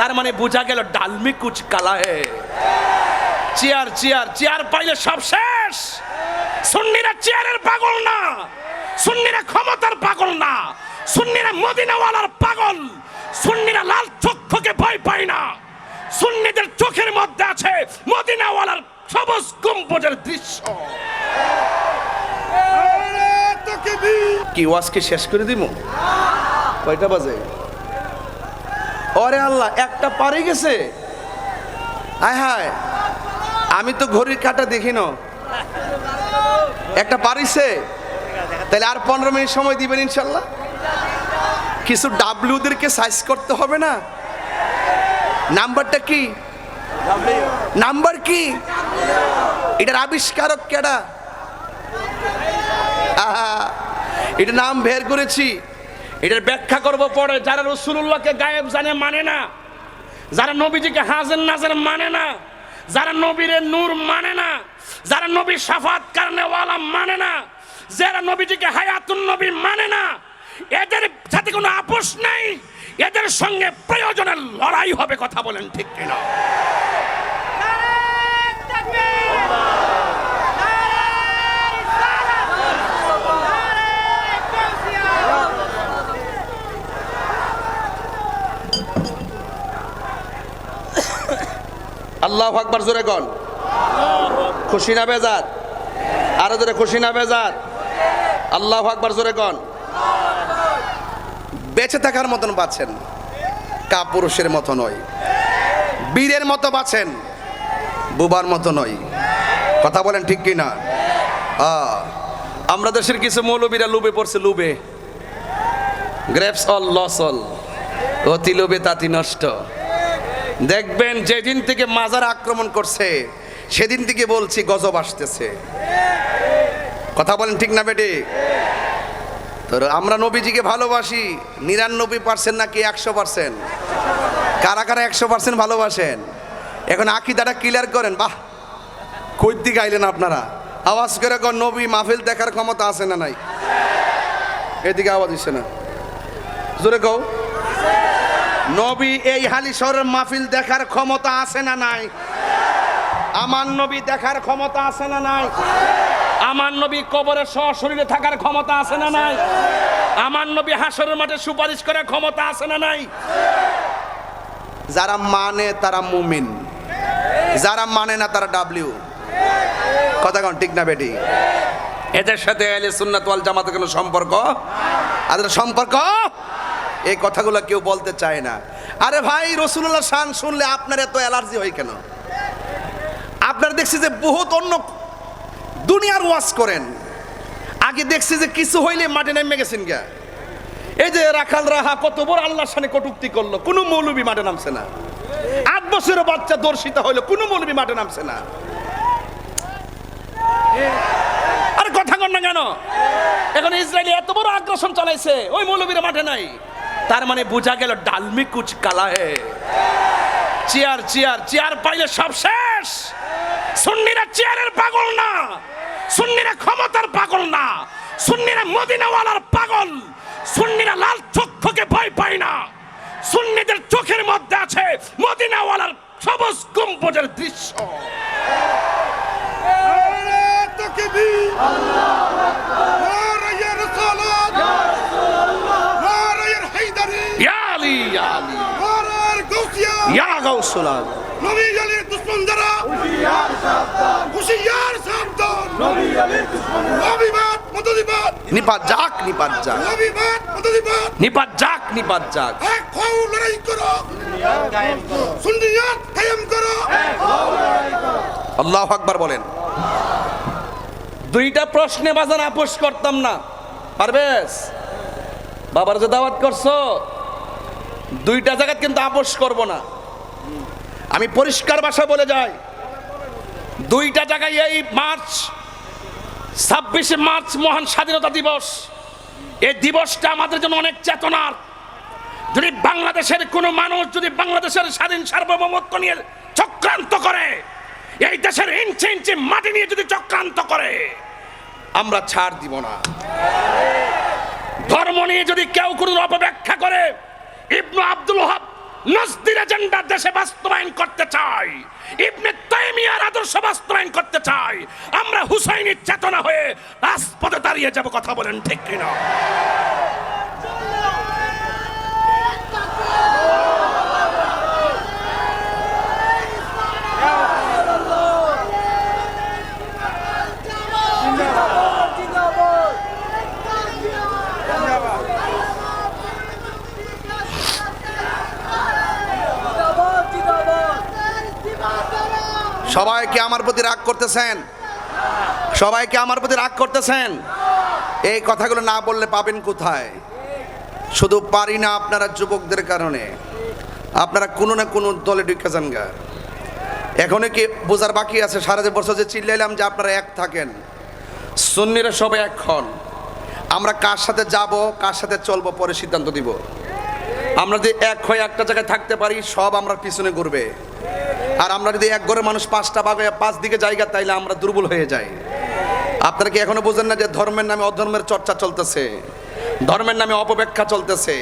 তার মানে বোঝা গেল ডালমি কুচ কালা হে। চেয়ার চেয়ার চেয়ার পাইলে সব শেষ। সুন্নিরা চেয়ারের পাগল না। সুন্নিরা ক্ষমতার পাগল না। সুন্নিরা মদিনাওয়ালার পাগল। সুন্নিরা লাল চক্ষুকে ভয় পায় না। সুন্নিদের চোখের মধ্যে আছে মদিনাওয়ালার সবুজ গম্বুজের দৃশ্য। কি ওয়াজকে শেষ করে দিব কয়টা বাজে? ওরে আল্লাহ, একটা পারে গেছে। আয় হায়, আমি তো ঘড়ির কাটা দেখি না। একটা পারিছে? তাহলে আর পনেরো মিনিট সময় দিবেন ইনশাল্লাহ? কিছু ডাব্লিউদেরকে সাইজ করতে হবে না? নাম্বারটা কি? নাম্বার কি? এটার আবিষ্কারক কেডা? এটা নাম বের করেছি। এটার ব্যাখ্যা করব পরে। যারা রসুল্লাহকে গায়েব জানে মানে না, যারা নবীজিকে হাজের নাজের মানে না, যারা নবীরে নূর মানে না, যারা নবী সাফাত কারণে ওয়ালা মানে না, যারা নবীজিকে হায়াতুন নবী মানে না, এদের সাথে কোনো আপোষ নাই, এদের সঙ্গে প্রয়োজনের লড়াই হবে কথা বলেন ঠিক কিনা। আল্লাহ আকবার জোরে গন খুশি না বেজার? আরও জোরে খুশি না বেজার? আল্লাহ আকবার জোরে গন বেঁচে থাকার মতন বাঁচেন, কাপুরুষের মতো নয় বীরের মতো বাঁচেন, বুবার মতো নয় কথা বলেন ঠিক কি না আমরা দেশের কিছু মৌলবীরা লুবে পড়ছে, লুবে। গ্রেপস অল লস অল অতি লোভে তাতি নষ্ট। দেখবেন যেদিন থেকে মাজার আক্রমণ করছে, সেদিন থেকে বলছি গজব আসতেছে। কথা বলেন ঠিক না বেটে? আমরা নবীজিকে ভালোবাসি, নিরানব্বই পার্সেন্ট নাকি একশো পার্সেন্ট কারা কারা একশো পার্সেন্ট ভালোবাসেন? এখন আকিদাটা ক্লিয়ার করেন, বাহ! কই দিকে আইলেন আপনারা? আওয়াজ করে কর নবী মাহফিল দেখার ক্ষমতা আছে না নাই? এদিকে আওয়াজ দিচ্ছে না। জোরে কও। নবী এই হালি শহরের মাহফিল দেখার ক্ষমতা আছে না নাই? আমার নবী দেখার ক্ষমতা আছে না নাই? আমার নবী কবরের শরীরে থাকার ক্ষমতা আছে না নাই? আমার নবী হাসরের মাঠে সুপারিশ করার ক্ষমতা আছে না নাই? যারা মানে তারা মুমিন। যারা মানে না তারা ডাব্লিউ। কথা কন, ঠিক না বেটি? এদের সাথে আহলে সুন্নাত ওয়াল জামাতের কোনো সম্পর্ক? আর সম্পর্ক? এই কথাগুলো কেউ বলতে চায় না। আরে ভাই রসুল্লাহ শান শুনলে আপনার এত অ্যালার্জি হয় কেন? আপনার দেখছি যে বহুত অন্য দুনিয়ার ওয়াজ করেন। আগে দেখছি যে কিছু হইলে মাঠে নেমে গেছেন গা এই যে রাখাল রাহা কত বড় আল্লাহর সামনে কটুক্তি করল, কোনো মৌলবী মাঠে নামছে না। আট বছরের বাচ্চা দর্শিত হইল, কোনো মৌলবী মাঠে নামছে না। আরে কথা কন না কেন? এখন ইসরায়েলি এত বড় আগ্রাসন চালাইছে, ওই মৌলবীরা মাঠে নাই। তার মানে বোঝা গেল ডালমি কুচ কালা হে। চেয়ার চেয়ার চেয়ার পাইলে সব শেষ। সুন্নিরা চেয়ারের পাগল না। সুন্নিরা ক্ষমতার পাগল না। সুন্নিরা মদিনাওয়ালার পাগল। সুন্নিরা লাল চক্ষুকে ভয় পায় না। সুন্নিদের চোখের মধ্যে আছে নবী আলীর দুশ্মন যারা হুশিয়ার সাবধান। নবীবাদ মতদিবাদ নিপাত যাক নিপাত যাক। নবীবাদ মতদিবাদ নিপাত যাক নিপাত যাক। এক হও লড়াই করো। সুন্নিয়াত কায়েম করো। আল্লাহ আকবার বলেন। দুইটা প্রশ্নে বাজার আপোষ করতাম না। পারবেস বাবার যে দাওয়াত করছ দুইটা জায়গা কিন্তু আপোষ করব না। আমি পরিষ্কার ভাষা বলে যাই, দুইটা জায়গায় এই মার্চ, ছাব্বিশে মার্চ মহান স্বাধীনতা দিবস। এই দিবসটা আমাদের জন্য অনেক চেতনার। যদি বাংলাদেশের কোনো মানুষ যদি বাংলাদেশের স্বাধীন সার্বভৌমত্ব নিয়ে চক্রান্ত করে, এই দেশের ইঞ্চি ইঞ্চি মাটি নিয়ে যদি চক্রান্ত করে, আমরা ছাড় দিব না। ধর্ম নিয়ে যদি কেউ কোনো অপব্যাখ্যা করে, ইবনু আব্দুল হাব নজদির এজেন্ডা দেশে বাস্তবায়ন করতে চাই। ইবনে তাইমিয়ার আদর্শ বাস্তবায়ন করতে চাই। আমরা হুসাইনের চেতনা হয়ে রাজপথে দাঁড়িয়ে যাব, কথা বলেন ঠিক কিনা? সবাইকে আমার প্রতি রাগ করতেছেন? সবাইকে আমার প্রতি রাগ করতেছেন? এই কথাগুলো না বললে পাবেন কোথায়? শুধু পারি না আপনারা যুবকদের কারণে। আপনারা কোনো না কোনো দলে ঢুকে যান গা। এখনও কি বোঝার বাকি আছে? সারা যে বছর যে চিল্লাইলাম যে আপনারা এক থাকেন। সুন্নিরা সবাই এক হন। আমরা কার সাথে যাব, কার সাথে চলবো পরে সিদ্ধান্ত দিব। আমরা যদি এক হয়ে একটা জায়গায় থাকতে পারি, সব আমরা পিছনে ঘুরবে। আর আমরা যদি এক ঘরে মানুষ পাঁচটা ভাগে পাঁচ দিকে জায়গা, তাইলে আমরা দুর্বল হয়ে যাই। আপনারা কি এখনও বোঝেন না যে ধর্মের নামে অধর্মের চর্চা চলতেছে? ধর্মের নামে অপব্যাখ্যা চলতেছে।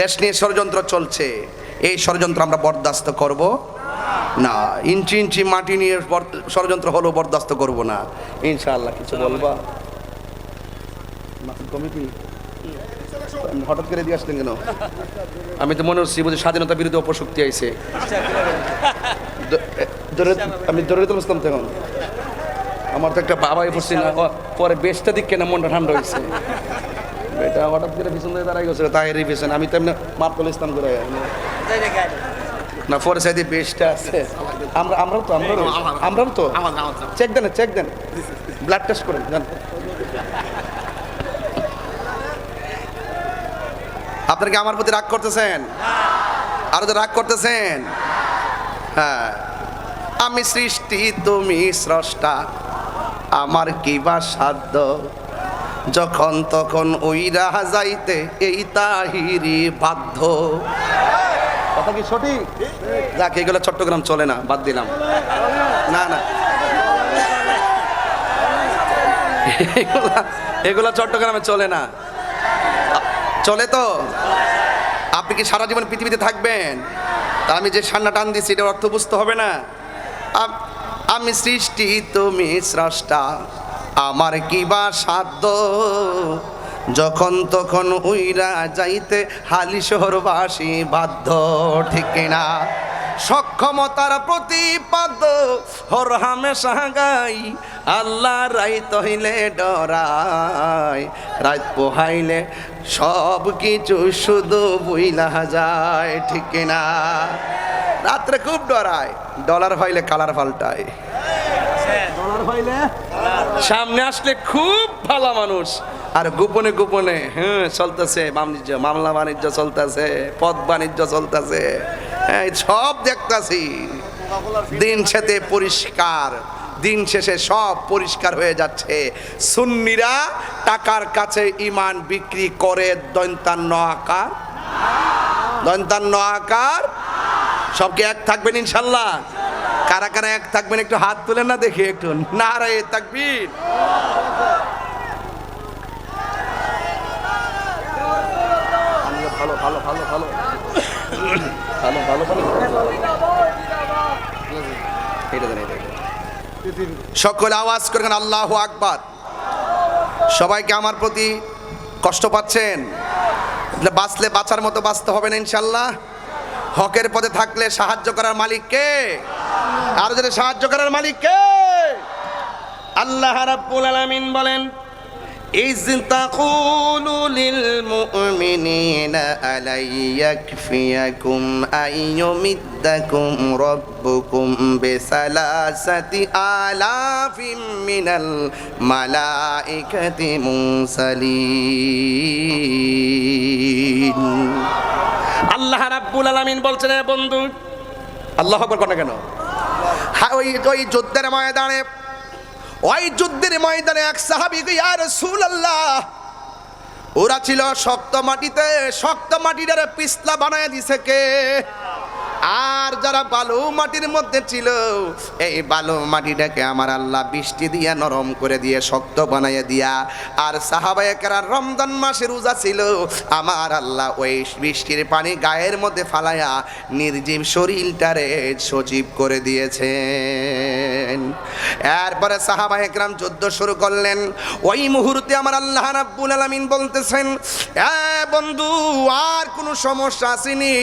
দেশ নিয়ে ষড়যন্ত্র চলছে। এই ষড়যন্ত্র আমরা বরদাস্ত করব না। ইঞ্চি ইঞ্চি মাটি নিয়ে ষড়যন্ত্র হলেও বরদাস্ত করব না। ইনশাআল্লাহ, কিছু বলবা? মাসুদ হঠাৎ করে দিয়ে আসলেন কেন? আমি তো মনে হচ্ছি বুঝি স্বাধীনতা বিরোধী অপশক্তি আইছে। আমি দরে তো বুঝতাম তখন আমার তো একটা বাবাই পড়ছি না পরে বেশটা দিক কেন মনটা ঠান্ডা হয়েছে এটা হঠাৎ করে পিছন দিয়ে দাঁড়াই গেছিল তাই পিছনে আমি তো এমনি মাতল ইসলাম করে না পরে সাইডে বেশটা আছে। আমরা আমরাও তো আমরাও আমরাও তো। চেক দেন চেক দেন। ব্লাড টেস্ট করেন জান। আপনারা কি আমার প্রতি রাগ করতেছেন? আরও তো রাগ করতেছেন? হ্যাঁ। আমি সৃষ্টি, তুমি স্রষ্টা। আমার কি বা সাধ্য? যখন তখন ওই রাহা যাইতে এই তাহিরি বাধ্য। কথা কি সঠিক? যাক, এগুলো চট্টগ্রাম চলে না, বাদ দিলাম। না না। এগুলা এগুলা চট্টগ্রামে চলে না। চলে তো? আপনি কি সারা জীবন পৃথিবীতে থাকবেন? তা আমি যে সান্না টান দিচ্ছি এটার অর্থ বুঝতে হবে না। আম- সৃষ্টি, তুমি স্রষ্টা। আমার কি বা সাধ্য? যখন তখন উইরা যাইতে হালি শহরবাসী বাধ্য, ঠিক কিনা সক্ষমতার প্রতিপাদ্য, হর হামেশা গাই। আল্লাহ রাই তহিলে ডরাই, রাত পোহাইলে সব কিছু শুধু বুইলা যায় ঠিক না রাত্রে খুব ডরায় ডলার হইলে কালার পাল্টায়। সামনে আসলে খুব ভালো মানুষ। আর গোপনে গোপনে হ্যাঁ চলতেছে বাণিজ্য মামলা বাণিজ্য চলতেছে পথ বাণিজ্য চলতেছে। হ্যাঁ সব দেখতাছি। দিন শেষে পরিষ্কার। দিন শেষে সব পরিষ্কার হয়ে যাচ্ছে। সুন্নিরা টাকার কাছে ইমান বিক্রি করে, দন্তান্ন আকার। দন্তান্ন আকার। সবকে এক থাকবেন ইনশাল্লাহ? কারা কারা এক থাকবেন একটু হাত তুলেন না দেখি একটু। না রে থাকবিন ভালো ভালো ভালো ভালো। ভালো ভালো ভালো। সকলে আওয়াজ করবেন আল্লাহ আকবার। সবাইকে আমার প্রতি কষ্ট পাচ্ছেন? বাঁচলে বাঁচার মতো বাঁচতে হবে না ইনশাল্লাহ হকের পথে থাকলে সাহায্য করার মালিক কে? আরও সাহায্য করার মালিক কে? আল্লাহ রাব্বুল আলামিন বলেন إذ تقول للمؤمنين ألن يكفيكم أن يمدكم ربكم بثلاثة آلاف من الملائكة منزلين আল্লাহ রাব্বুল আলামিন বলছেন "এ বন্ধু আল্লাহ আকবার কথা কেন হ্যাঁ ওই ওই যুদ্ধের ময়দানে ওই যুদ্ধের ময়দানে এক সাহাবি সুল আল্লাহ ওরা ছিল শক্ত মাটিতে, শক্ত মাটিটারে পিছলা বানায় দিছে কে? আর যারা বালু মাটির মধ্যে ছিল, এই বালু মাটিটাকে আমার আল্লাহ বৃষ্টি দিয়া নরম করে দিয়ে শক্ত বানাইয়া দিয়া, আর সাহাবায়কেরা রমজান মাসে রোজা ছিল, আমার আল্লাহ ওই বৃষ্টির পানি গায়ের মধ্যে ফালাইয়া নির্জীব শরীরটারে সজীব করে দিয়েছেন। এরপরে সাহাবা একরাম যুদ্ধ শুরু করলেন। ওই মুহূর্তে আমার আল্লাহ রাব্বুল আলামিন বলতেছেন, এ বন্ধু, আর কোনো সমস্যা আসেনি।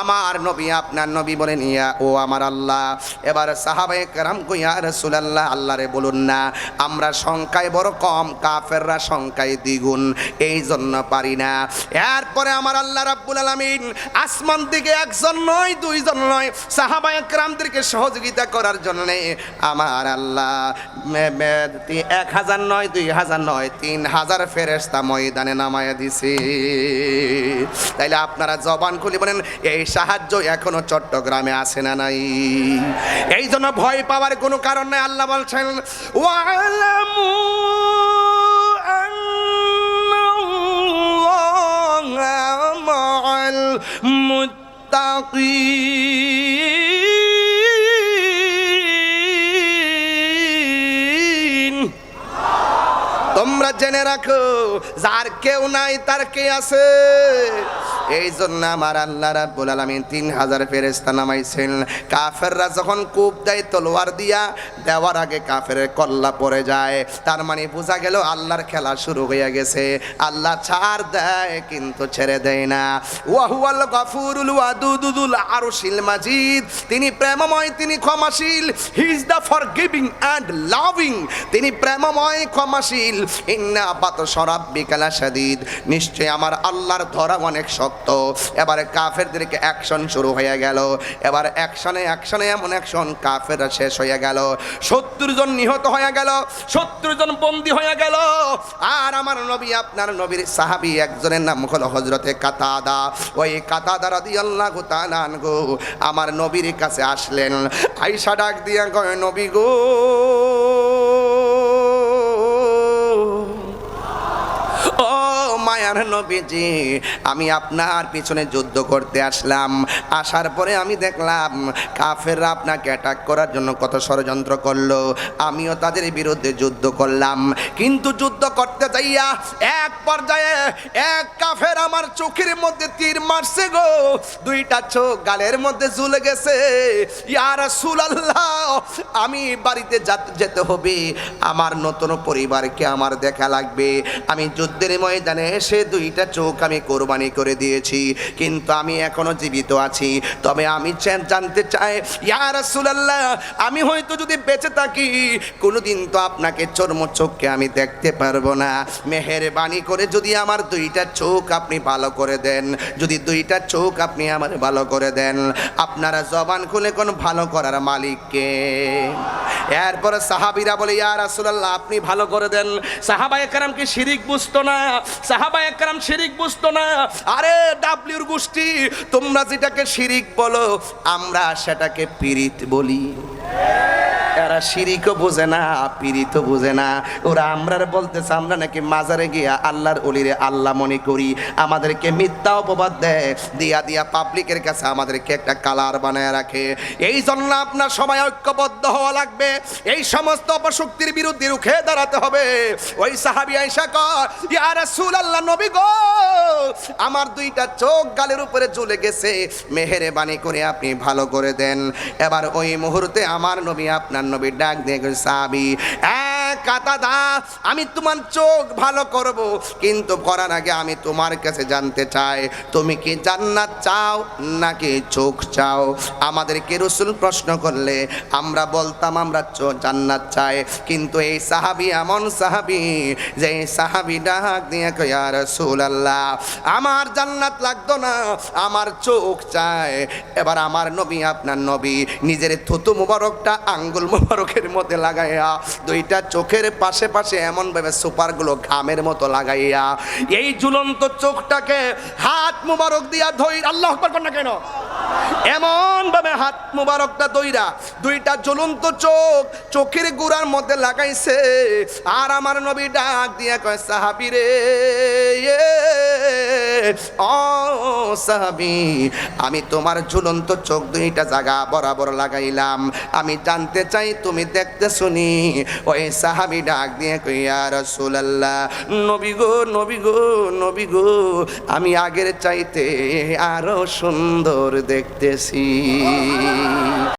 আমার নবী আপনার নবী বলেন, ইয়া ও আমার আল্লাহ, এবার সাহাবা একরাম কইয়া রাসূলুল্লাহ, আল্লাহরে বলুন না, আমরা সংখ্যায় বড় কম, কাফেররা সংখ্যায় দ্বিগুণ এই জন্য পারি না। এরপরে আমার আল্লাহ রাব্বুল আলামিন আসমান থেকে একজন নয়, দুইজন নয় সাহাবা একরামদেরকে সহযোগিতা করার জন্য আমার আল্লাহ এক হাজার নয়, দুই হাজার নয়, তিন হাজার ফেরেস্তা ময়দানে নামায়া দিছে। তাইলে আপনারা জবান খুলে বলেন, এই সাহায্য এখনও চট্টগ্রামে আসে না নাই? এই জন্য ভয় পাওয়ার কোনো কারণ নাই, আল্লাহ বলছেন তোমরা জেনে রাখো, যার কেউ নাই তার কে আছে? এই জন্য আমার আল্লাহ রাব্বুল আলামিন তিন হাজার ফেরেস্তা নামাইছেন। কাফেররা যখন কূপ দেয়, তলোয়ার দিয়া দেওয়ার আগে কাফেরের কল্লা পড়ে যায়। তার মানে বোঝা গেল আল্লাহর খেলা শুরু হয়ে গেছে। আল্লাহ ছাড় দেয়, কিন্তু ছেড়ে দেয় না। ওয়াহুয়াল গাফুরুল ওয়াদুদুল আরশিল মাজিদ। তিনি প্রেমময়, তিনি ক্ষমাশীল। He is the forgiving and loving তিনি প্রেমময়, ক্ষমাশীল। ইন্না বাত সরাব্বিকালা শাদীদ নিশ্চয় আমার আল্লাহর ধরা অনেক শক্ত। এবারে কাফেরদেরকে অ্যাকশন শুরু হয়ে গেল। এবার অ্যাকশনে অ্যাকশনে এমন অ্যাকশন কাফেররা শেষ হয়ে গেল। সত্তর জন নিহত হয়ে গেল, সত্তর জন বন্দী হয়ে গেল। আর আমার নবী, আপনার নবীর সাহাবী একজনের নাম হলো হজরতে কাতাদা। ওই কাতাদা রাদিয়াল্লাহু তাআলা আনহু আমার নবীর কাছে আসলেন। আইসা ডাক দিয়া কয়, নবী গো মায়ার নবীজি, আমি আপনার পিছনে যুদ্ধ করতে আসলাম। আসার পরে আমি দেখলাম, কাফেররা আপনাকে অ্যাটাক করার জন্য কত ষড়যন্ত্র করল। আমিও তাদের বিরুদ্ধে যুদ্ধ করলাম। কিন্তু যুদ্ধ করতে যাইয়া এক পর্যায়ে এক কাফের আমার চোখের মধ্যে তীর মারছে গো। দুইটা চোখ গালের মধ্যে ঝুলে গেছে। ইয়ার আল্লাহ আমি বাড়িতে যেতে হবে। আমার নতুন পরিবারকে আমার দেখা লাগবে। আমি যুদ্ধের ময়দানে এসে দুইটা চোখ আমি কোরবানি করে দিয়েছি, কিন্তু আমি এখনও জীবিত আছি। তবে আমি জানতে চাই ইয়ার আল্লাহ আমি হয়তো যদি বেঁচে থাকি, কোনোদিন তো আপনাকে চর্ম চোখকে আমি দেখতে পারব না। মেহেরবানি করে যদি আমার দুইটা চোখ আপনি ভালো করে দেন, যদি দুইটা চোখ আপনি আমার ভালো করে দেন, আপনারা জবান খুলে কোন ভালো করার মালিককে? এরপরে সাহাবিরা বলে, ইয়া রাসূলুল্লাহ, আপনি ভালো করে দেন। সাহাবা একরাম কি শিরিক বুঝতো না। সাহাবা একরাম শিরিক বুঝতো না। আরে ডাবলিউর গোষ্ঠী, তোমরা যেটাকে শিরিক বলো, আমরা সেটাকে পিরিত বলি। এরা শিরিকও বোঝে না পীড়িতও বোঝে না। ওরা আমরা বলতেছে, আমরা নাকি মাজারে গিয়া আল্লাহর অলিরে আল্লাহ মনে করি। আমাদেরকে মিথ্যা অপবাদ দেয় দিয়া দিয়া পাবলিকের কাছে আমাদেরকে একটা কালার বানায় রাখে। এই জন্য আপনার সবাই ঐক্যবদ্ধ হওয়া লাগবে। এই সমস্ত অপশক্তির বিরুদ্ধে রুখে দাঁড়াতে হবে। ওই সাহাবি আইসা কর ইয়া রাসূলুল্লাহ, নবী গো, আমার দুইটা চোখ গালের উপরে ঝুলে গেছে। মেহেরে বাণী করে আপনি ভালো করে দেন। এবার ওই মুহূর্তে আমার নবী আপনার নবী ডাক দিয়ে গেছে, সাহাবি কাতা দা, আমি তোমার চোখ ভালো করব, কিন্তু করার আগে আমি তোমার কাছে জানতে চাই, তুমি কি জান্নাত চাও নাকি চোখ চাও? আমাদেরকে রসুল প্রশ্ন করলে, আমরা বলতাম আমরা জান্নাত চাই, কিন্তু এই সাহাবি এমন সাহাবি, যে এই সাহাবি ডাক দিয়ে কয়া রসুল আল্লাহ আমার জান্নাত লাগতো না, আমার চোখ চায় এবার আমার নবী, আপনার নবী, নিজের থুতু মুবারকটা আঙ্গুল মুবারকের মধ্যে লাগাইয়া দুইটা চোখের পাশে পাশে এমন ভাবে সুপারগুলো ঘামের মতো লাগাইয়া এই ঝুলন্ত চোখটাকে হাত মুবারক দিয়া ধই আল্লাহ আকবার না কেন? এমন ভাবে হাত মুবারকটা দইরা দুইটা জ্বলন্ত চোখ চোখের গুড়ার মধ্যে লাগাইছে। আর আমার নবী ডাক দিয়া কয়, সাহাবি রে ও সাহাবি, আমি তোমার ঝুলন্ত চোখ দুইটা জায়গা বরাবর লাগাইলাম। আমি জানতে চাই, তুমি দেখতে শুনি ওই সাহাবি ডাক দিয়ে কইয়া রাসূলুল্লাহ, নবী গো নবী গো নবী গো, আমি আগের চাইতে আরও সুন্দর দেখতেছি।